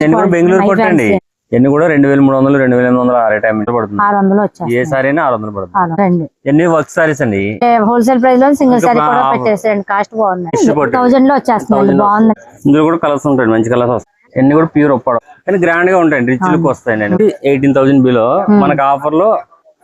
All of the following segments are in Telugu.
ఎన్ని కూడా బెంగళూరు కొట్టండి. ఎన్ని కూడా రెండు వేల మూడు వందలు రెండు వేల ఎనిమిది వందలు ఆ రేట్ టైం పడుతుంది. ఆరు వందలు ఏ వచ్చేస్తాయి సారీ అయినా ఆరు వందలు పడుతుంది ఆరు ఎన్ని వర్క్ సారీస్ అండి? హోల్సేల్ ప్రైస్లో సింగిల్ సారీ కూడా పెట్టేసేయండి. కాస్ట్ బాగుంది. థౌజండ్లో వచ్చేస్తుంది 1000 బాగుంది. ఇందులో కూడా కలర్స్ ఉంటాయి మంచి కలర్స్ వస్తాయి. ఎన్ని కూడా ప్యూర్ ఒప్పడం. కానీ గ్రాండ్గా ఉంటాయండి. రిచ్ లుక్ వస్తాయి అండి ఎయిటీన్ థౌసండ్ బిలో మనకి ఆఫర్లో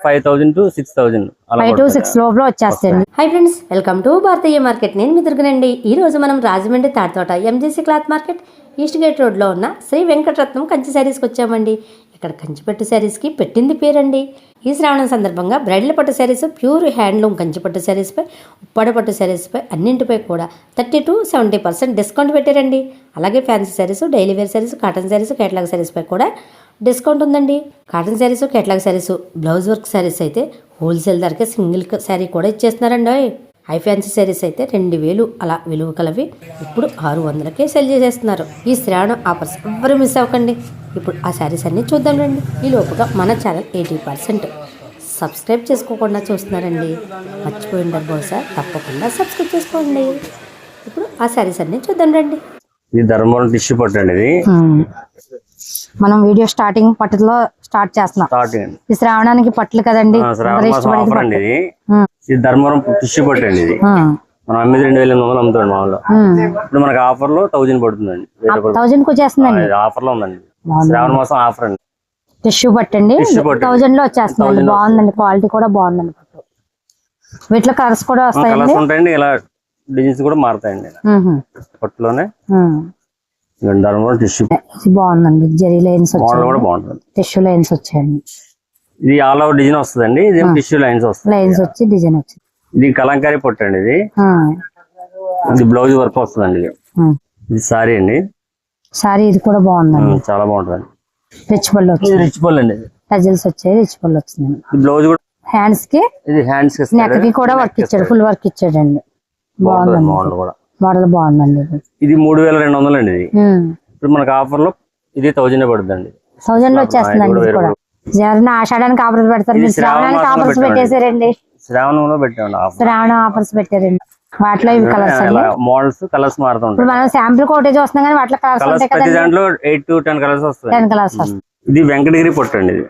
five thousand to six thousand five to. Six లోపల వచ్చేస్తాయండి. Hi friends welcome to Bharatiya market నేను మీ దుర్గనండి. ఈ రోజు మనం Rajahmundry Taditota MGC cloth market east gate రోడ్లో ఉన్న శ్రీ వెంకటరత్నం కంచి శారీస్కి వచ్చామండి. ఇక్కడ కంచిపట్టు శారీస్కి పెట్టింది పేరండి. ఈ శ్రావణం సందర్భంగా బ్రైడల్ పట్టు శారీస్ ప్యూర్ హ్యాండ్లూమ్ కంచిపట్టు శారీస్పై ఉప్పాడ పట్టు శారీస్పై అన్నింటిపై కూడా thirty to seventy percent discount పెట్టారండి. అలాగే fancy saris daily wear saris cotton saris catalogue శారీస్పై కూడా డిస్కౌంట్ ఉందండి. Cotton saris catalogue saris blouse work saris అయితే హోల్సేల్ ధరకే సింగిల్ శారీ కూడా ఇచ్చేస్తున్నారండి. హై ఫ్యాన్సీ శారీస్ అయితే రెండు వేలు అలా విలువ కలవి ఇప్పుడు ఆరు వందలకే సెల్ చేసేస్తున్నారు. ఈ శ్రావణం ఆఫర్స్ ఎవ్వరూ మిస్ అవ్వకండి. ఇప్పుడు ఆ శారీస్ అన్ని చూద్దాం రండి. ఈ లోపుగా మన ఛానల్ ఎయిటీ పర్సెంట్ సబ్స్క్రైబ్ చేసుకోకుండా చూస్తున్నారండి. మర్చిపోయిండారు బహుశా? తప్పకుండా సబ్స్క్రైబ్ చేసుకోండి. ఇప్పుడు ఆ శారీస్ అన్ని చూద్దాం రండి. ఇది ధర్మవరం టిష్యూ పట్టండి ఇది. ఉమ్. మనం వీడియో స్టార్టింగ్ పట్టులో స్టార్ట్ చేస్తున్నాం. అండి ఈ శ్రావణానికి పట్లు కదండి. అండి పట్టు. ఇది. ఇది ధర్మవరం టిష్యూ పట్టండి ఇది. ఉమ్. మనం అమ్మేది రెండు వేల ఎనిమిది వందలు అమ్ముతాడు మామూలు ఉమ్. ఇప్పుడు మనకి ఆఫర్లో థౌజండ్ పడుతుందండి. థౌజండ్కు వచ్చేస్తుందండి. ఇది ఆఫర్లో ఉందండి. శ్రావణ మాసం ఆఫర్ అండి. టిష్యూ పట్టండి పట్టు. థౌజండ్లో వచ్చేస్తుందండి. 1000 లో బాగుందండి. క్వాలిటీ కూడా బాగుందండి పట్టు. వీటిలో కలర్స్ కూడా కలర్స్ ఉంటాయండి. ఇలా డిజైన్స్ కూడా మారుతాయండి. పట్టులోనే. ధర్మవరం టిష్యూ. ఇది బాగుందండి. జెరీ లైన్స్ మోడల్ కూడా బాగుంటుంది. టిష్యూ లైన్స్ వచ్చాయండి. ఇది ఆల్ ఓవర్ డిజైన్ వస్తుందండి. ఇది టిష్యూ లైన్స్ వస్తుంది లైన్స్ వచ్చి డిజైన్ వచ్చింది ఇది కలంకారీ పొట్టు అండి ఇది. ఇది బ్లౌజ్ వర్క్ వస్తుందండి ఇది. ఇది సారీ అండి. సారీ ఇది కూడా బాగుందండి. ఉమ్, చాలా బాగుంటుంది రిచ్ పళ్ళు వచ్చింది. రిచ్ పళ్ళు అండి. టజిల్స్ వచ్చాయి రిచ్ పళ్ళు వచ్చిందండి. బ్లౌజ్ కూడా హ్యాండ్స్కి ఇది హ్యాండ్స్కి నెక్కి కూడా వర్క్ ఇచ్చాడు ఫుల్ వర్క్ ఇచ్చాడండి. బాగుందండి. మోడల్ కూడా. మోడల్ బాగుందండి ఇది. మూడు వేల రెండు వందలు అండి ఇది. ఇప్పుడు మనకి ఆఫర్లో ఇది థౌజండ్ పడుతుందండి థౌజండ్లో వచ్చేస్తుందండి ఆషాఢానికి ఆఫర్స్ పెడతారు. మీరు శ్రావణ శ్రావణానికి ఆఫర్స్. పెట్టేశారండి. శ్రావణంలో ఆఫర్ శ్రావణ ఆఫర్స్ పెట్టారండి. వాటిలో ఇవి కలర్స్ మోడల్స్ కలర్స్ మారుతుంటాయి ఇప్పుడు మనం శాంపుల్ కోటేజ్ వస్తున్నాం కానీ వాటిలో కలర్స్ ఉంటాయి దాంట్లో ఎయిట్ టు టెన్ కలర్స్ వస్తాయి. టెన్ కలర్స్ వస్తాయి. ఇది వెంకటగిరి పొట్టు అండి ఇది.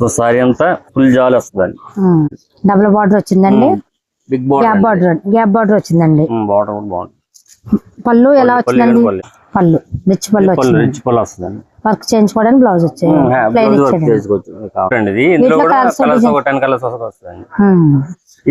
సో సారీ అంతా ఫుల్ జాల్ వస్తుందండి. డబుల్ బార్డర్ వచ్చిందండి. Big gap border gap border వచ్చిందండి. బార్డర్ కూడా బాగుంటుంది పళ్ళు ఎలా వచ్చిందండి? పళ్ళు. రిచ్ పళ్ళు వచ్చింది. రిచ్ పళ్ళు వస్తుందండి. వర్క్ చేయించుకోవడానికి బ్లౌజ్ వచ్చాయి.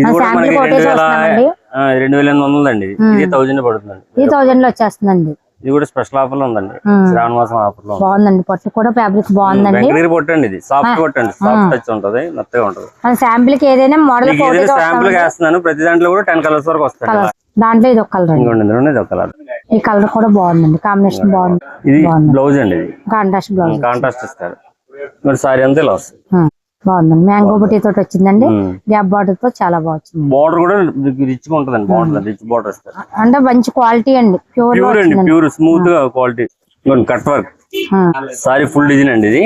ఇది. ఇది రెండు వేల ఎనిమిది వందలు అండి ఇది. ఇది థౌజండ్ పడుతుందండి. ఈ థౌజండ్లో వచ్చేస్తుందండి. ఇది కూడా స్పెషల్ ఆఫర్లో ఉందండి. శ్రావణ మాసం ఆఫర్లో. బాగుందండి. పట్టు కూడా ఫ్యాబ్రిక్ బాగుందండి. వెంకటగిరి పొట్టండి ఇది. సాఫ్ట్ పొట్టండి సాఫ్ట్ టచ్ ఉంటది మెత్తగా ఉంటది. శాంపిల్కి ఏదైనా మోడల్ శాంపుల్ వేస్తున్నాను ప్రతి దాంట్లో కూడా టెన్ కలర్స్ వరకు వస్తాయి దాంట్లో ఇది ఒక కలర్ అండి. ఇది ఒక కలర్ ఈ కలర్ కూడా బాగుందండి. కాంబినేషన్ బాగుంది. ఇది. బ్లౌజ్ అండి ఇది. Contrast blouse. కాంట్రాస్ట్ ఇస్తారు. మరి సారీ అంతా ఇలా వస్తుంది. బాగుందండి. మ్యాంగో బుటీ తోటి వచ్చిందండి. గ్యాప్ బార్డర్తో చాలా బాగా వచ్చింది బార్డర్ కూడా రిచ్గా ఉంటదండి బాగుంటుంది. రిచ్ బార్డర్ అంటే మంచి క్వాలిటీ అండి. ప్యూర్ ప్యూర్ స్మూత్గా quality cut work. Sari full design అండి ఇది.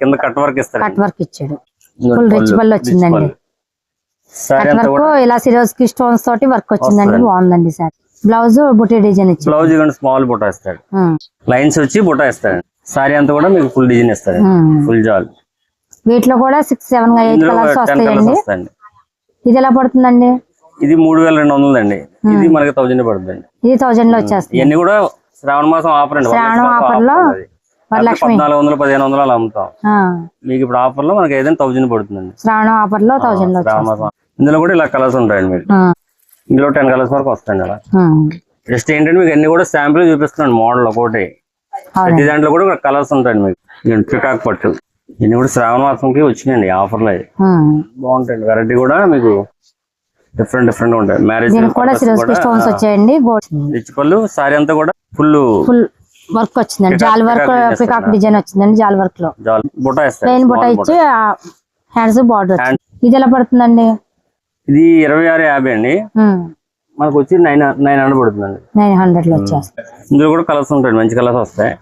కింద కట్ వర్క్ ఇస్తారు. కట్ వర్క్ ఇచ్చాడు. ఫుల్ రిచ్ పళ్ళు. వచ్చిందండి. సారీ కట్ వర్క్ ఇలా సిరోజ్కి స్టోన్స్ తోటి వర్క్ వచ్చిందండి. బాగుందండి సార్. బ్లౌజ్ బుటీ డిజైన్ ఇచ్చాడు. బ్లౌజ్ స్మాల్ బుటా ఇస్తాడు. లైన్స్ వచ్చి బుటా ఇస్తాడు. సారీ అంతా కూడా మీకు ఫుల్ డిజైన్ ఇస్తాడు. ఫుల్ జాల్ వీటిలో కూడా సిక్స్ సెవెన్ ఎయిట్ కలర్స్ వస్తాయండి. ఇది ఎలా పడుతుందండి? ఇది మూడు వేల రెండు వందలు అండి ఇది మనకి థౌజండ్ పడుతుందండి. ఇది థౌజండ్లో వచ్చేస్తుంది. ఇవన్నీ కూడా శ్రావణ మాసం ఆఫర్ అండి. శ్రావణ ఆఫర్లో పద్నాలుగు వందలు పదిహేను వందలు అలా అమ్ముతాం. ఆ, మీకు ఇప్పుడు ఆఫర్లో మనకి ఏదైనా థౌజండ్ పడుతుందండి. శ్రావణ ఆఫర్లో థౌజండ్లో ఇందులో కూడా ఇలా కలర్స్ ఉంటాయండి మీకు ఆ, ఇందులో టెన్ కలర్స్ వరకు వస్తాయండి అలా. జస్ట్ ఏంటంటే మీకు అన్ని కూడా శాంపుల్ చూపిస్తున్నాను మోడల్ ఒకటి. ప్రతి దాంట్లో కూడా కలర్స్ ఉంటాయండి మీకు. పికాక్ పట్టు ఇన్ని కూడా శ్రావణ మాసంకి వచ్చినాయండి ఆఫర్లో అవి. బాగుంటాయండి. వెరైటీ కూడా మీకు డిఫరెంట్ డిఫరెంట్ ఉంటాయి. మ్యారేజ్ కూడా స్టోన్స్ వచ్చాయండి రిచ్ పళ్ళు సారీ అంతా కూడా ఫుల్ ఫుల్ వర్క్ వచ్చిందండి. జాల్ వర్క్ పికాక్? డిజైన్ వచ్చిందండి జాల్ వర్క్లో. ప్లెయిన్ small ఇచ్చి హ్యాండ్స్ బార్డర్ ఇది ఎలా పడుతుందండి? ఇది ఇరవై ఆరు యాభై అండి. మనకు వచ్చి నైన్ నైన్ హండ్రెడ్ పడుతుందండి. నైన్ హండ్రెడ్లో వచ్చేస్తుంది ఇందులో కూడా కలర్స్ ఉంటాయి మంచి కలర్స్ వస్తాయి.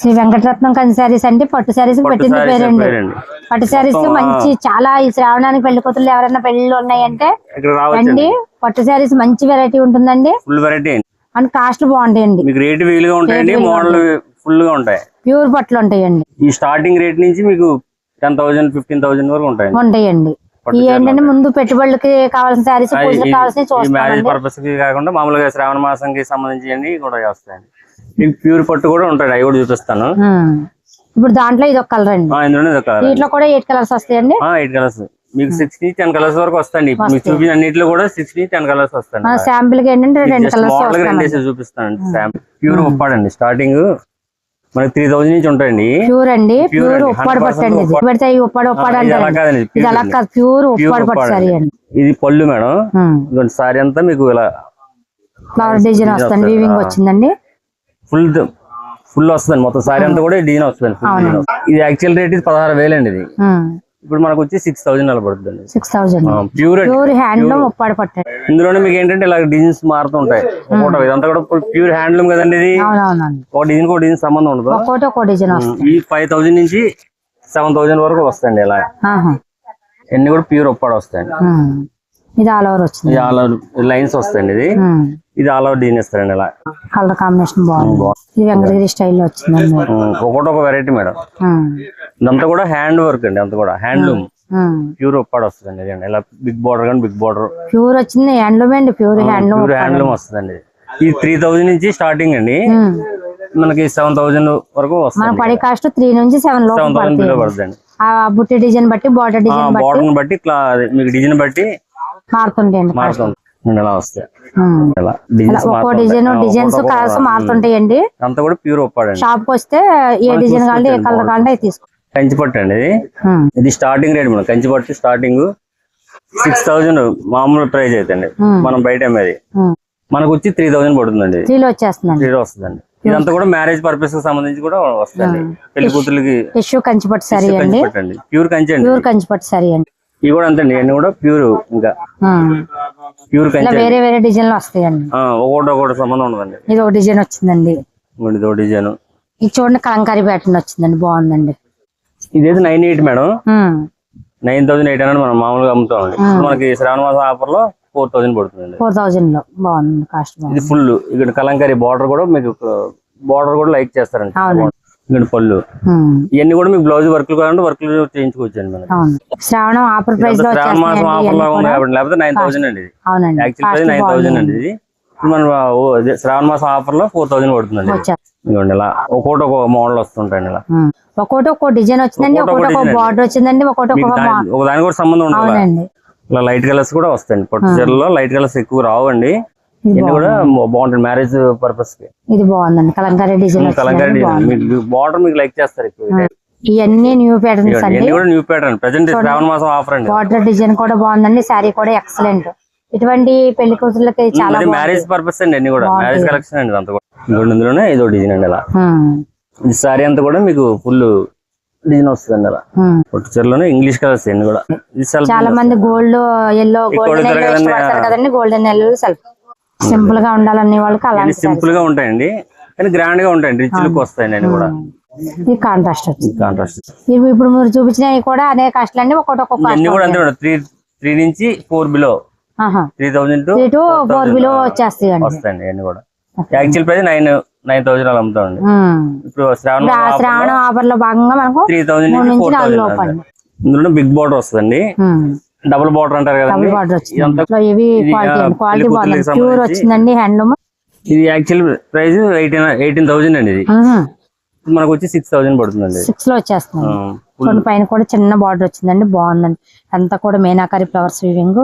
శ్రీ వెంకటరత్నం కంచి శారీస్ అంటే పట్టు శారీస్ పట్టు పెట్టింది పేరండి. పట్టు శారీస్ మంచి చాలా ఈ శ్రావణానికి పెళ్ళి కూతురు ఎవరైనా పెళ్ళిళ్ళు ఉన్నాయంటే రండి పట్టు శారీస్ మంచి వెరైటీ ఉంటుందండి. Full variety. అండ్ కాస్ట్ బాగుంటాయండి. మీకు రేట్ వీలుగా ఉంటాయండి మోడల్ ఫుల్గా ఉంటాయి. ప్యూర్ బట్టలు ఉంటాయండి. ఈ స్టార్టింగ్ రేట్ నుంచి మీకు టెన్ థౌసండ్ ఫిఫ్టీన్ థౌసండ్ వరకు ఉంటాయండి. ఉంటాయండి. ఏంటంటే ముందు పెట్టుబడులకి కావాల్సిన శారీస్ పూజలకు కావాల్సిన మ్యారేజ్ పర్పస్కి కాకుండా మామూలుగా శ్రావణ మాసంకి సంబంధించి కూడా వస్తాయండి మీకు ప్యూర్ పట్టు కూడా ఉంటాయి. అవి కూడా చూపిస్తాను. ఇప్పుడు దాంట్లో ఇది ఒక కలర్ అండి. దీంట్లో కూడా ఎయిట్ కలర్స్ వస్తాయండి. ఎయిట్ కలర్స్ మీకు సిక్స్ నుంచి టెన్ కలర్స్ వరకు వస్తాయండి. మీకు చూపించిన అన్నింటిలో కూడా సిక్స్ నుంచి టెన్ కలర్స్ మన వస్తాయండి. శాంపిల్కి ఏంటంటే రెండు కలర్స్ శాంపుల్. ప్యూర్ ఉప్పాడండి స్టార్టింగ్ మనకి త్రీ థౌసండ్ నుంచి ఉంటాయండి. ప్యూర్ అండి ప్యూర్ ఉప్పాడు 100% పట్టండి ఇది. ఉప్పాడు. పెడితే ఈ ఉప్పాడు ఉప్పాడు ఆ, ఇది అలా. కాదు ప్యూర్ ఉప్పాడు పట్టు సారీ అండి. ఇది పళ్ళు మేడం. సారీ అంతా మీకు ఇలా ఫ్లవర్ డిజైన్ వస్తుంది వీవింగ్ వచ్చిందండి. ఫుల్ ఫుల్ వస్తుంది మొత్తం సారీ అంతా కూడా డిజైన్ వస్తుంది. ఇది యాక్చువల్ రేట్ ఇది పదహారు వేలు అండి ఇది ఇప్పుడు మనకు వచ్చి సిక్స్ థౌసండ్ అలా పడుతుంది సిక్స్ థౌజండ్ ప్యూర్ ప్యూర్ హ్యాండ్లో ఉప్పాడు పట్టండి. ఇందులోనే మీకు ఏంటంటే ఇలా డిజైన్స్ మారుతుంటాయి ఫోటో ఇదంతా కూడా ప్యూర్ హ్యాండ్లూమ్ కదండి ఇది. ఒక డిజైన్ ఒక డిజైన్ సంబంధం ఉండదు. ఒక్కోటి ఒక్కో డిజైన్ ఈ ఫైవ్ థౌసండ్ నుంచి సెవెన్ థౌసండ్ వరకు వస్తాయండి ఇలా. ఇవన్నీ కూడా ప్యూర్ ఒప్పాడు వస్తాయండి. ఉమ్. ఇది ఆల్ ఓవర్ వచ్చింది. ఆల్ లైన్స్ వస్తాయండి ఇది. ఇది ఆల్ అవుట్ డిజైన్ ఇస్తారండి ఇలా కలర్ కాంబినేషన్ బాగుంది. ఇది వెంకటగిరి స్టైల్లో వచ్చిందండి. ఒకటి ఒక వెరైటీ మేడం. ఇదంతా కూడా హ్యాండ్ వర్క్ అండి అంతా కూడా. హ్యాండ్లూమ్. ప్యూర్ ఒప్పాడు వస్తుందండి ఇదండి ఇలా బిగ్ బార్డర్ కానీ బిగ్ బార్డర్ ప్యూర్ వచ్చింది హ్యాండ్లూమ్ అండి. ప్యూర్ హ్యాండ్లూమ్ ప్యూర్ హ్యాండ్లూమ్ వస్తుందండి. ఈ త్రీ థౌజండ్ నుంచి స్టార్టింగ్ అండి. మనకి సెవెన్ థౌసండ్ వరకు వస్తుంది పడి కాస్ట్ త్రీ నుంచి సెవెన్ సెవెన్ థౌసండ్ పడుతుంది. ఆ బుట్టి డిజైన్ బట్టి బార్డర్ డిజైన్ బట్టి బార్డర్ బట్టి మీకు డిజైన్ బట్టి మారుతుంటాయండి మారుతుంది. ఇలా వస్తాయి. ఉమ్. ఇలా అలా డిజైన్స్ ఒక్కో డిజైన్ డిజైన్స్ కలర్స్ మారుతుంటాయండి. అంతా కూడా ప్యూర్ షాప్కి వస్తే ఏ డిజైన్ ఏ కలర్ తీసుకో. అండి ఇది. స్టార్టింగ్ రేట్ మనం కంచి పట్టు స్టార్టింగ్ సిక్స్ థౌజండ్ మామూలు ప్రైస్ అయితే అండి. మనం బయట అమ్మేది. మనకు వచ్చి త్రీ థౌసండ్ పడుతుందండి. త్రీలో వస్తుందండి. ఇదంతా కూడా మ్యారేజ్ పర్పస్కి సంబంధించి కూడా వస్తుంది పెళ్ళి కూతుర్లకి టిష్యూ కంచిపట్టు సారీ కంచి అండి. ప్యూర్ కంచి ప్యూర్ కంచిపట్టు సారీ అండి. ఇవి కూడా అంతే అండి. కూడా ప్యూర్ ఇంకా. ప్యూర్ వేరే వేరే డిజైన్లు వస్తాయండి. ఆ, ఒకటి ఒకటి సంబంధం ఉండదండి. ఇది ఒక డిజైన్ వచ్చిందండి. ఇదో డిజైన్. ఇది చూడండి కలంకారీ ప్యాటర్న్ వచ్చిందండి. బాగుందండి. ఇదైతే nine eight madam. Nine thousand eight hundred మనం మామూలుగా అమ్ముతామండి. మనకి శ్రావణ మాసం ఆఫర్లో ఫోర్ థౌసండ్ పడుతుందండి. ఫోర్ థౌజండ్లో బాగుంది కాస్ట్ ఇది ఫుల్. ఇక్కడ కలంకారీ బార్డర్ కూడా మీకు బార్డర్ కూడా లైక్ చేస్తారండి. ఇక్కడ పళ్ళు. ఇవన్నీ కూడా మీకు బ్లౌజ్ వర్క్లు కావాలంటే వర్క్లు చేయించుకోవచ్చండి మనకి అవును. శ్రావణం ఆఫర్ ప్రైస్ శ్రావణ మాసం ఆఫర్ ఇవన్నీ లో ఉంది కూడా. కాబట్టి లేకపోతే నైన్ థౌసండ్ అండి యాక్చువల్ ప్రైస్ నైన్ థౌసండ్ అండి ఇది. మన శ్రావణ మాసం ఆఫర్లో ఫోర్ థౌసండ్ పడుతుందండి. వచ్చేస్తుంది. ఇదిగోండి ఇలా ఒక్కోటి ఒక మోడల్ వస్తుంటాయండి ఇలా. ఉమ్. ఒక్కోటి ఒక్కో డిజైన్ వచ్చిందండి ఒక్కోటి ఒక్కో బార్డర్ వచ్చిందండి దాని- ఒక దానికి కూడా సంబంధం. అవునండి. ఇలా లైట్ కలర్స్ కూడా వస్తాయండి. పట్టు చీరలో లైట్ కలర్స్ ఎక్కువ రావండి. ఇది కూడా బాగుంటుంది. మ్యారేజ్ పర్పస్కి. ఇది బాగుందండి. Kalamkari design Kalamkari design. మీకు బార్డర్ మీకు లైక్ చేస్తారు ఎక్కువ ఇవన్నీ న్యూ ప్యాటర్న్స్ అండి. కూడా న్యూ ప్యాటర్న్ ప్రజెంట్ శ్రావణ మాసం ఆఫర్ అండి. బార్డర్ డిజైన్ కూడా బాగుందండి. శారీ కూడా ఎక్సలెంట్ ఇటువంటి పెళ్ళి కూతుర్లకి చాలా ఇది మ్యారేజ్ పర్పస్ అండి అన్ని కూడా. మ్యారేజ్ కలెక్షన్ అండి అంతా కూడా. ఇందులోనే ఇదో డిజైన్ అండి అలా. ఈ సారీ అంతా కూడా మీకు ఫుల్ డిజైన్ వస్తుంది అలా. పొట్టు చీరలోనే ఇంగ్లీష్ కలర్స్ అన్ని కూడా. ఇది చాలా మంది గోల్డ్ ఎల్లో గోల్డెన్. కదండి గోల్డెన్ ఎల్లో సెల్ఫ్ సింపుల్గా ఉండాలనే వాళ్ళకి అలాంటి సింపుల్గా ఉంటాయండి. కానీ గ్రాండ్గా ఉంటాయండి. రిచ్ లుక్ వస్తాయండి అన్ని కూడా. ఇది కాంట్రాస్ట్ వచ్చింది కాంట్రాస్ట్. ఇవి ఇప్పుడు మీరు చూపించినవి కూడా అనేక కాస్ట్లు అండి ఒక్కొక్క అన్ని కూడా అంతే త్రీ త్రీ నుంచి four below. Three thousand to four below వచ్చేస్తాయి అండి. వస్తాయండి అన్ని కూడా. Actual price nine nine thousand అలా అమ్ముతామండి ఇప్పుడు శ్రావణ శ్రావణ ఆఫర్లో భాగంగా మనకు త్రీ థౌసండ్ నుంచి ఫోర్ థౌసండ్ ఇందులో బిగ్ బార్డర్ వస్తుందండి. డబుల్ బార్డర్ అంటారు డబుల్ బార్డర్ వచ్చింది. ఇవి క్వాలిటీ బాగుంది ప్యూర్ వచ్చిందండి హ్యాండ్లూమ్ ఇది actual price eighteen eighteen thousand అండి ఇది. మనకు వచ్చి సిక్స్ థౌసండ్ పడుతుందండి. సిక్స్లో వచ్చేస్తుంది కొన్ని పైన కూడా చిన్న బార్డర్ వచ్చిందండి బాగుందండి. అంతా కూడా మీనాకారి ఫ్లవర్స్ వీవింగ్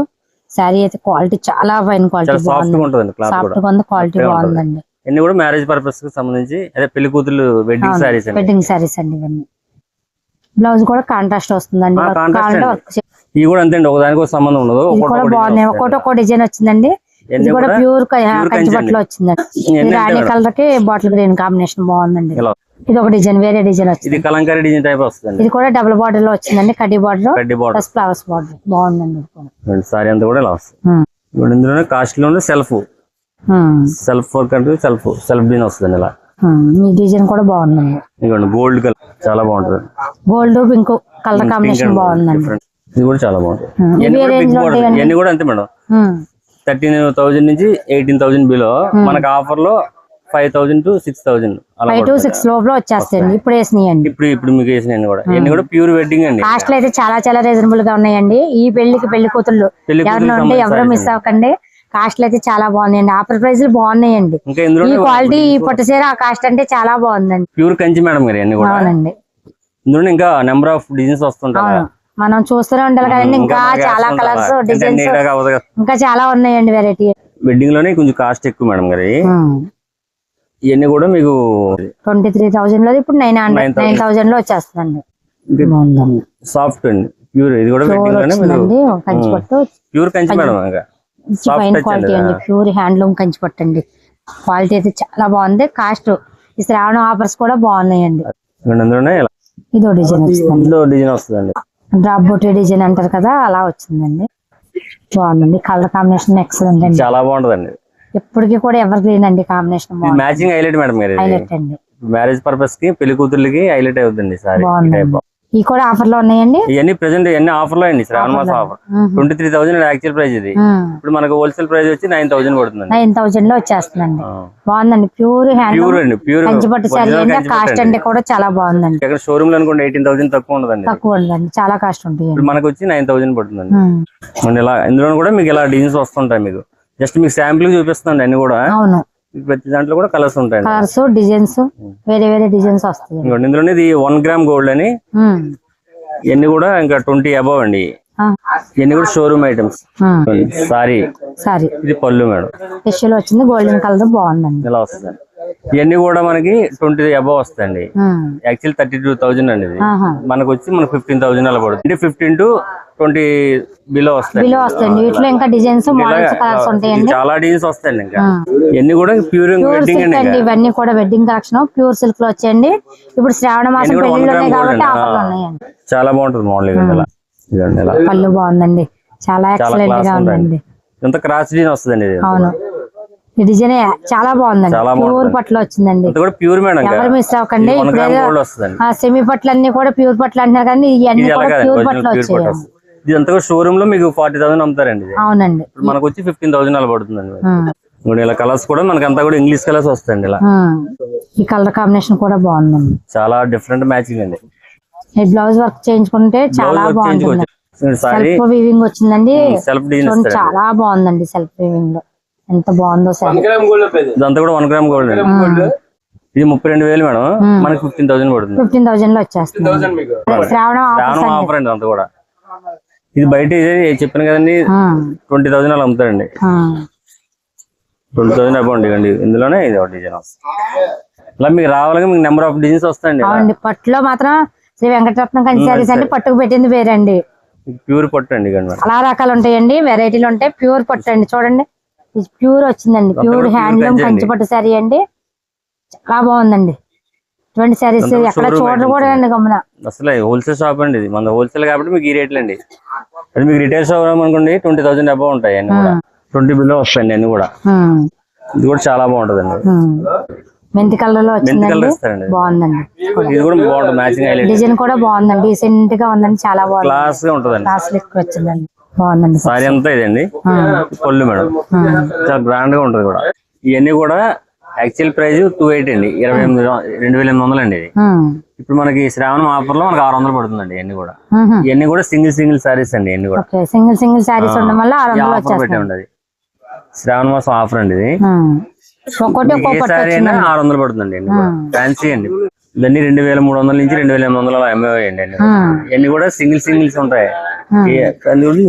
శారీ అయితే క్వాలిటీ చాలా ఫైన్ క్వాలిటీ సాఫ్ట్గా ఉంది క్వాలిటీ. బాగుందండి. ఇవన్నీ కూడా మ్యారేజ్ పర్పస్కి సంబంధించి అదే పెళ్ళి కూతురు వెడ్డింగ్ సారీస్ అండి. వెడ్డింగ్ శారీస్ అండి ఇవన్నీ. బ్లౌజ్ కూడా కాంట్రాస్ట్ వస్తుందండి వర్క్ ఇవి కూడా అంతే అండి ఒకదానికి ఒక సంబంధం ఉండదు. కూడా ఒకటి ఒక డిజైన్ వచ్చిందండి. ఇది కూడా ప్యూర్ pure కంచి కంచి బట్టలో వచ్చిందండి. రాణి కలర్కి బాటిల్ గ్రీన్ కాంబినేషన్ బాగుందండి. ఇది ఒక డిజైన్ వేరే డిజైన్ వచ్చింది. ఇది కలంకారీ డిజైన్ టైప్ వస్తుంది ఇది కూడా డబుల్ బార్డర్లో వచ్చిందండి కడ్డీ బార్డర్ కడ్డీ బార్డర్ ప్లస్ ఫ్లవర్స్ బార్డర్ బాగుందండి సారీ అంతా కూడా ఇలా వస్తుంది. ఇందులోనే కాస్ట్ సెల్ఫ్. సెల్ఫ్ వర్క్ అంటే సెల్ఫ్ సెల్ఫ్ డిజైన్ వస్తుంది ఇలా. ఈ డిజైన్ కూడా బాగుందండి. Gold colour. చాలా బాగుంటుంది. గోల్డ్ పింక్ కలర్ కాంబినేషన్ బాగుందండి. ఇది కూడా చాలా బాగుంటుంది. ఇవన్నీ ఏ కూడా రేంజ్ బిగ్లో బార్డర్ ఉంటాయండి ఇవన్నీ కూడా అంతే మేడం. థర్టీన్ థౌసండ్ నుంచి ఎయిటీన్ థౌసండ్ బిలో మనకి ఆఫర్లో five thousand to six thousand five to. Six లోపల వచ్చేస్తాయండి. ఇప్పుడు వేసినాయండి. ఇప్పుడు ఇప్పుడు మీకు వేసినాయి కూడా. ఇవన్నీ కూడా ప్యూర్ వెడ్డింగ్ అండి. కాస్ట్లు అయితే చాలా చాలా రీజనబుల్గా ఉన్నాయండి. ఈ పెళ్ళికి పెళ్ళి కూతుళ్ళు. ఉంటే ఎవరు మిస్ అవ్వకండి. కాస్ట్లు అయితే చాలా బాగున్నాయండి. ఆఫర్ ప్రైస్లు బాగున్నాయండి. ఈ క్వాలిటీ ఈ పట్టు చీర ఆ కాస్ట్ అంటే చాలా బాగుందండి. ప్యూర్ కంచి మేడం అవునండి. ఇందులో ఇంకా నెంబర్ ఆఫ్ డిజైన్స్ వస్తుంటాయి మనం చూస్తూనే ఉండాలి కదండి ఇంకా చాలా? Colours designs. ఇంకా చాలా ఉన్నాయండి వెరైటీ వెడ్డింగ్లోనే కొంచెం కాస్ట్ ఎక్కువ మేడం గారి. ఇవన్నీ కూడా మీకు ట్వంటీ త్రీ థౌజండ్లో ఇప్పుడు నైన్ హండ్రెడ్ 9,000. నైన్ థౌజండ్లో వచ్చేస్తుందండి. సాఫ్ట్ అండి ప్యూర్ ఇది కూడా వెడ్డింగ్లోనే కంచి పట్టు. Pure Kanchi madam fine quality అండి, ప్యూర్ హ్యాండ్లూమ్ కంచి పట్టు అండి క్వాలిటీ అయితే చాలా బాగుంది కాస్ట్ ఈ శ్రావణ ఆఫర్స్ కూడా బాగున్నాయండి. అందులోనే ఇదో డిజైన్ ఇందులో డిజైన్ వస్తుందండి. డ్రాప్ బొట్టి డిజైన్ అంటారు కదా అలా వచ్చిందండి. బాగుందండి. కలర్ కాంబినేషన్ ఎక్సలెంట్ అండి. చాలా బాగుంటదండి. ఎప్పటికీ కూడా ఎవర్ గ్రీన్ అండి combination matching highlight madam highlight అండి. మ్యారేజ్ పర్పస్కి పెళ్ళి కూతుర్లకి హైలైట్ అవుతుంది సారీ. ఈ కూడా ఆఫర్లో ఉన్నాయండి? ఇవన్నీ ప్రెసెంట్ ఇవన్నీ ఆఫర్లో అండి శ్రావణ మాసం offer. Twenty three thousand actual price ఇది. ఇప్పుడు మనకు హోల్సేల్ ప్రైస్ వచ్చి నైన్ థౌసండ్ పడుతుందండి నైన్ థౌజండ్లో వచ్చేస్తుందండి. బాగుందండి ప్యూర్ హ్యాండ్ ప్యూర్ అండి ప్యూర్ కంచి పట్టు శారీ అండి. కాస్ట్ అంటే కూడా చాలా బాగుందండి. ఇక్కడ షోరూమ్లో అనుకోండి ఎయిటీన్ థౌసండ్ తక్కువ ఉండదండి. తక్కువ ఉందండి చాలా కాస్ట్ ఇప్పుడు మనకు వచ్చి నైన్ థౌసండ్ పడుతుందండి. ఇలా ఇందులో కూడా మీకు ఇలా డిజైన్స్ వస్తుంటాయి మీకు. జస్ట్ మీకు శాంపుల్ చూపిస్తుంది అన్ని కూడా. అవును. ప్రతి దాంట్లో కూడా కలర్స్ ఉంటాయండి. కలర్స్ డిజైన్స్ వేరే వేరే డిజైన్స్ వస్తాయి. ఇంకోటి ఇందులో ఇది వన్ గ్రామ్ గోల్డ్ అని. ఇవన్నీ కూడా ఇంకా ట్వంటీ అబవ్ అండి. ఇవన్నీ కూడా షోరూమ్ ఐటమ్స్. సారీ. సారీ. ఇది పళ్ళు మేడం. ఫెషియల్ వచ్చింది గోల్డెన్ కలర్ బాగుందండి. ఇలా వస్తుంది? ఇవన్నీ కూడా మనకి ట్వంటీ అబవ్ వస్తాయండి. యాక్చువల్ థర్టీ టూ థౌజండ్ అండి ఇది. మనకు వచ్చి మనకు ఫిఫ్టీన్ థౌసండ్ అలా పడుతుంది. అంటే ఫిఫ్టీన్ టు ట్వంటీ బిలో వస్తాయి బిలో వస్తాయండి. వీటిలో ఇంకా డిజైన్స్ మోడల్స్ కలర్స్ ఉంటాయండి. చాలా డిజైన్స్ వస్తాయండి ఇంకా. ఇవన్నీ కూడా ప్యూర్ వెడ్డింగ్ అండి. ఇవన్నీ కూడా వెడ్డింగ్ కలెక్షన్ ప్యూర్ సిల్క్లో వచ్చాయండి. ఇప్పుడు శ్రావణ మాసం పెళ్ళిలోనే కాబట్టి. ఆఫర్లు. ఉన్నాయండి. చాలా బాగుంటుంది మోడల్ పళ్ళు బాగుందండి. చాలా ఎక్సలెంట్గా ఉందండి. ఇంత క్రాస్ డిజైన్ వస్తుందండి ఇది. అవును. ఈ డిజైన్ చాలా బాగుందండి. ప్యూర్ బాగుంది. పట్లు వచ్చిందండి. ప్యూర్ మేడం ఎవరు మిస్ అవ్వకండి. సెమీ పట్లు అన్ని కూడా ప్యూర్ పట్లు అంటున్నారు కానీ ఇవన్నీ కూడా ప్యూర్ పట్లు కూడా షోరూమ్లో మీకు ఫార్టీ థౌసండ్ అమ్ముతారండి అవునండి. మనకు వచ్చి ఫిఫ్టీన్ థౌసండ్ అలా పడుతుందండి ఇలా కలర్స్ కూడా మనకి అంతా కూడా ఇంగ్లీష్ కలర్స్ వస్తాయండి ఇలా. ఈ కలర్ కాంబినేషన్ కూడా బాగుందండి. చాలా డిఫరెంట్ మ్యాచింగ్ అండి. ఈ బ్లౌజ్ వర్క్ చేయించుకుంటే చాలా బాగుంటుంది. సారీ సెల్ఫ్ వీవింగ్ వచ్చిందండి. సెల్ఫ్ డిజైన్ చాలా బాగుందండి సెల్ఫ్ వీవింగ్లో. ఎంత బాగుందో సార్. ఇదంతా కూడా వన్ గ్రామ్ గోల్డ్ అండి. ఇది ముప్పై రెండు వేలు మేడం. మనకి ఫిఫ్టీన్ థౌసండ్ పడుతుంది. ఫిఫ్టీన్ థౌజండ్లో వచ్చేస్తుంది శ్రావణం అండి ఆఫర్ అండి అంతా కూడా. ఇది బయట ఇదే చెప్పాను కదండి ట్వంటీ థౌసండ్ అలా అమ్ముతారండి. ట్వంటీ థౌసండ్ అబౌండ్ ఇవ్వండి. ఇందులోనే ఇది ఒక డిజైన్ ఇలా మీకు రావాలని మీకు నెంబర్ ఆఫ్ డిజైన్స్ వస్తాయండి అవునండి పట్టులో మాత్రం శ్రీ వెంకటరత్నం కంచి అంటే పట్టుకు పెట్టింది వేరండి. ప్యూర్ పట్టు అండి చాలా రకాలు ఉంటాయండి వెరైటీలు ఉంటాయి ప్యూర్ పట్టు అండి. చూడండి. ఇది ప్యూర్ వచ్చిందండి. ప్యూర్ హ్యాండ్లూమ్ కంచి అండి. కంచి పట్టు శారీ అండి. చాలా బాగుందండి. ఇటువంటి శారీస్ ఎక్కడ చూడరు కూడా అండి. గమన అసలు హోల్సేల్ షాప్ అండి ఇది. మన హోల్సేల్ కాబట్టి మీకు ఈ రేట్లు అండి. అది మీకు రిటైల్ షాప్ అనుకోండి ట్వంటీ థౌసండ్ అబౌవ్ ఉంటాయి అన్ని కూడా. ట్వంటీ బిలో వస్తాయండి అన్ని కూడా. ఇది కూడా చాలా బాగుంటదండి. ఉమ్. మెంతి కలర్లో వచ్చిందండి బాగుందండి. ఇది కూడా బాగుంటుంది మ్యాచింగ్ హైలైట్ డిజైన్ కూడా బాగుందండి. డీసెంట్గా ఉందండి చాలా బాగుంది. క్లాస్గా ఉంటదండి. క్లాస్ వచ్చిందండి. బాగుందండి సారీ. అంతా ఇదండి. పళ్ళు మేడం. చాలా గ్రాండ్గా ఉంటది కూడా. ఇవన్నీ కూడా యాక్చువల్ ప్రైస్ టూ ఎయిట్ అండి. ఇరవై ఎనిమిది రెండు వేల ఎనిమిది వందలు అండి ఇది ఇప్పుడు మనకి శ్రావణం ఆఫర్లో మనకి ఆరు వందలు పడుతుందండి ఇవన్నీ కూడా. ఇవన్నీ కూడా సింగిల్ సింగిల్ సారీస్ అండి ఇవన్నీ కూడా. సింగిల్ సింగిల్ ఉండడం వల్ల ఆఫర్ పెట్టామండి అది శ్రావణ మాసం ఆఫర్ అండి ఇది. ఏ సారీ అయినా ఆరు వందలు పడుతుందండి ఫ్యాన్సీ అండి. ఇవన్నీ రెండు వేల మూడు వందల నుంచి రెండు వేల ఎనిమిది వందలు అన్ని ఉమ్. ఇవన్నీ కూడా. సింగిల్ సింగిల్స్ ఉంటాయి.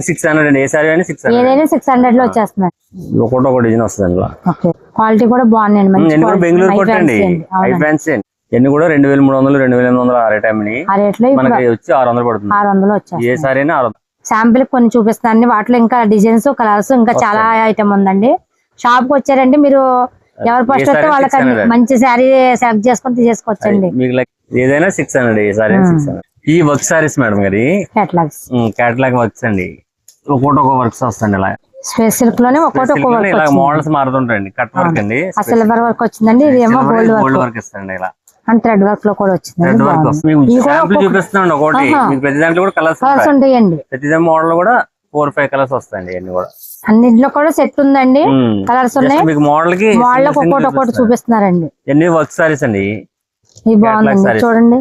సిక్స్ హండ్రెడ్ అండి. ఏ సారీ అయినా సిక్స్ హండ్రెడ్ ఏదైనా సిక్స్ హండ్రెడ్లో ఒకటి ఒక డిజైన్ వస్తుంది క్వాలిటీ కూడా బాగున్నాయండి కూడా. బెంగళూరు అండి. హై అవునండి. ఫ్యాన్సీ అండి. ఎన్ని కూడా రెండు వేల మూడు వందలు రెండు వేల ఎనిమిది వందలు ఆ రేట్ అమ్మని మనకి వచ్చి ఆరు వందలు పడుతుంది. ఆరు వందలు ఏ సారీ అయినా ఆరు వందలు. శాంపిల్ కొన్ని చూపిస్తానండి వాటిలో ఇంకా డిజైన్స్ కలర్స్ ఇంకా చాలా ఐటమ్ ఉందండి. షాప్కి వచ్చారండి మీరు ఎవరు ఫస్ట్ వస్తే వాళ్ళకి 600. మంచి శారీ సెలెక్ట్ చేసుకొని తీసేసుకోవచ్చండి. ఏదైనా సిక్స్ హండ్రెడ్ ఏ సారీ సిక్స్ హండ్రెడ్ ఈ వర్క్ సారీస్ మేడం గారి? కేటలాగ్స్ కేటలాగ్ వర్క్స్ అండి. ఒక్కొక్కటి ఒక వర్క్స్ వస్తాయండి ఇలా స్పేస్ సిల్క్లోనే ఒక్కో లోనే వర్క్ ఇలా వచ్చింది. మోడల్స్ మారుతుంటాయండి కట్ వర్క్ అండి. సిల్వర్ వర్క్ వచ్చిందండి ఇది ఏమో గోల్డ్ గోల్డ్ వర్క్ వర్క్ ఇస్తాండి ఇలా. అండ్ థ్రెడ్ వర్క్లో కూడా వచ్చిందండి రెడ్ వర్క్. వస్తుంది. చూపిస్తున్నాండి ఒకటి. మీకు ప్రతి దాంట్లో కూడా కలర్స్ కలర్స్ ఉంటాయి. ఉంటాయండి. ప్రతి మోడల్ కూడా ఫోర్ ఫైవ్ కలర్స్ వస్తాయండి అన్ని కూడా. అన్నింటిలో కూడా సెట్ ఉందండి. కలర్స్ ఉన్నాయి. మీకు మోడల్కి మోడల్ ఒక్కొక్కటి చూపిస్తున్నారు. చూపిస్తున్నారండి. ఎన్ని వర్క్ సారీస్ అండి. ఇది బాగుందండి. చూడండి.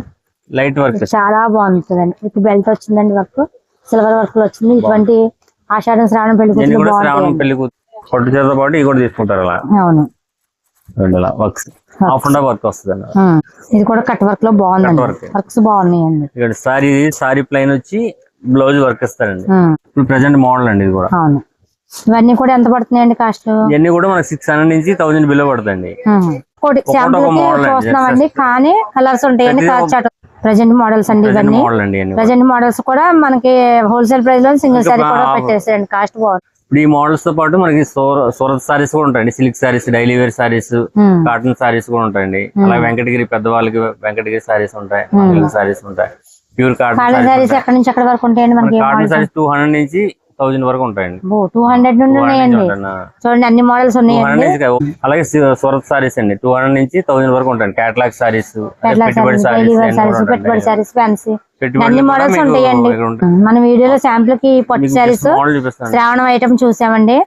Light work. చాలా బాగుంటుందండి. విత్ బెల్ట్ వచ్చిందండి వర్క్ సిల్వర్ వర్క్లో వచ్చింది. ఇటువంటి ఆషాఢం శ్రావణం పెళ్ళి శ్రావణం పెళ్ళి కూతురు. పట్టు చేతితో పాటు ఇవి కూడా తీసుకుంటారు అలా. అవును. వర్క్స్. హాఫ్ అండ్ వర్క్ వస్తుంది. ఇది కూడా కట్ వర్క్లో బాగుందండి. వర్క్స్ బాగున్నాయండి. ఇక్కడ సారీ సారీ ప్లైన్ వచ్చి బ్లౌజ్ వర్క్ ఇస్తారండి. ఇప్పుడు ప్రజెంట్ మోడల్ అండి ఇది కూడా. అవును. ఇవన్నీ కూడా ఎంత పడుతున్నాయండి కాస్ట్? ఇవన్నీ కూడా మనకి సిక్స్ హండ్రెడ్ నుంచి థౌసండ్ బిలో పడుతుంది చూస్తున్నామండి. కానీ కలర్స్ ఉంటాయండి ప్రతిదీ కలర్ చాట్ ప్రజెంట్ మోడల్స్ అండి ఇవన్నీ. ప్రజెంట్ మోడల్స్ కూడా మనకి హోల్సేల్ ప్రైస్లో సింగిల్ సారీ కూడా పెట్టేసారండి కాస్ట్ బాగుంది. ఇప్పుడు ఈ మోడల్స్తో పాటు మనకి సూర- సూరత్ సారీస్ కూడా ఉంటాయండి. Silk saris daily wear saris. Cotton saris కూడా ఉంటాయండి. అలా వెంకటగిరి పెద్దవాళ్ళకి వెంకటగిరి సారీస్ ఉంటాయి సిల్క్ సారీస్ ఉంటాయి. ప్యూర్ కాటన్ సారీస్ ఎక్కడి నుంచి ఎక్కడి వరకు ఉంటాయండి మనకి కాటన్ సారీస్ టూ హండ్రెడ్ నుంచి థౌసండ్ వరకు ఉంటాయండి. టూ హండ్రెడ్ నుండి 200 నుంచి ఉన్నాయండి. చూడండి అన్ని మోడల్స్ ఉన్నాయండి. అలాగే సూరత్ సారీస్ అండి. టూ హండ్రెడ్ నుంచి థౌసండ్ వరకు ఉంటాయి కేటలాగ్ సారీస్ పెట్టుబడి సారీస్ సారీస్ సారీస్ పెట్టుబడి సారీస్ ఫ్యాన్సీ అన్ని మోడల్స్ ఉంటాయండి. మన వీడియోలో శాంపుల్కి పట్టు సారీస్ శ్రావణం ఐటమ్ చూసామండి.